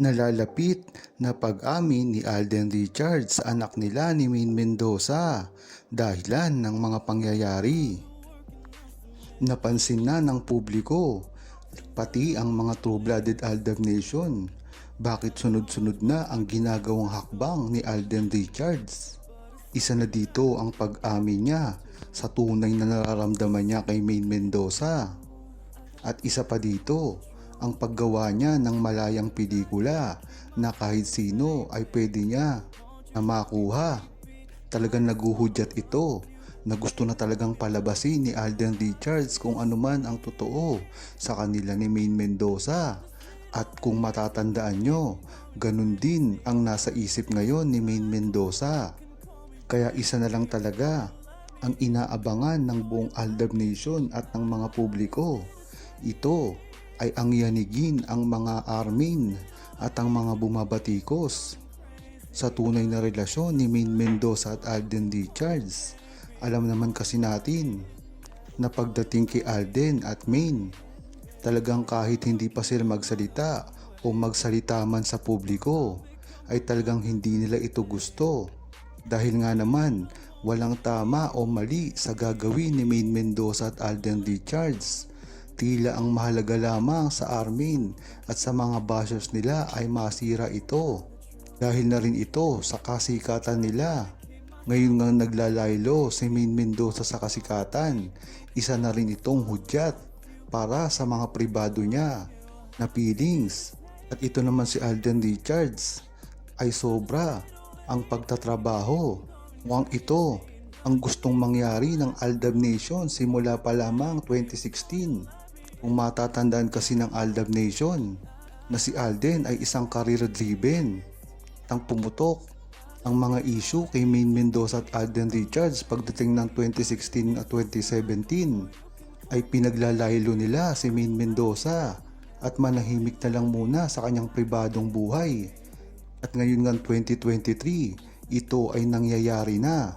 Nalalapit na pag-amin ni Alden Richards anak nila ni Maine Mendoza dahilan ng mga pangyayari. Napansin na ng publiko, pati ang mga true-blooded Aldab Nation, bakit sunod-sunod na ang ginagawang hakbang ni Alden Richards. Isa na dito ang pag-amin niya sa tunay na nararamdaman niya kay Maine Mendoza. At isa pa dito, ang paggawa niya ng malayang pelikula na kahit sino ay pwede niya na makuha. Talagang naguhudyat ito na gusto na talagang palabasin ni Alden Richards kung ano man ang totoo sa kanila ni Maine Mendoza. At kung matatandaan nyo, ganun din ang nasa isip ngayon ni Maine Mendoza. Kaya isa na lang talaga ang inaabangan ng buong Aldab Nation at ng mga publiko. Ito ay ang yanigin ang mga armin at ang mga bumabatikos sa tunay na relasyon ni Maine Mendoza at Alden Richards. Alam naman kasi natin na pagdating kay Alden at Maine, talagang kahit hindi pa sila magsalita o magsalita man sa publiko, ay talagang hindi nila ito gusto. Dahil nga naman, walang tama o mali sa gagawin ni Maine Mendoza at Alden Richards. Tila ang mahalaga lamang sa Armin at sa mga bashers nila ay masira ito. Dahil na rin ito sa kasikatan nila. Ngayon nga naglalaylo si Maine Mendoza sa kasikatan, isa na rin itong hudyat para sa mga pribado niya na feelings. At ito naman si Alden Richards ay sobra ang pagtatrabaho. Mukhang ito ang gustong mangyari ng Aldab Nation simula pa lamang 2016. Kung matatandaan kasi ng Aldab Nation na si Alden ay isang career-driven tang pumutok ang mga issue kay Maine Mendoza at Alden Richards pagdating ng 2016 at 2017 ay pinaglalaylo nila si Maine Mendoza at manahimik na lang muna sa kanyang pribadong buhay. At ngayon ng 2023, ito ay nangyayari na.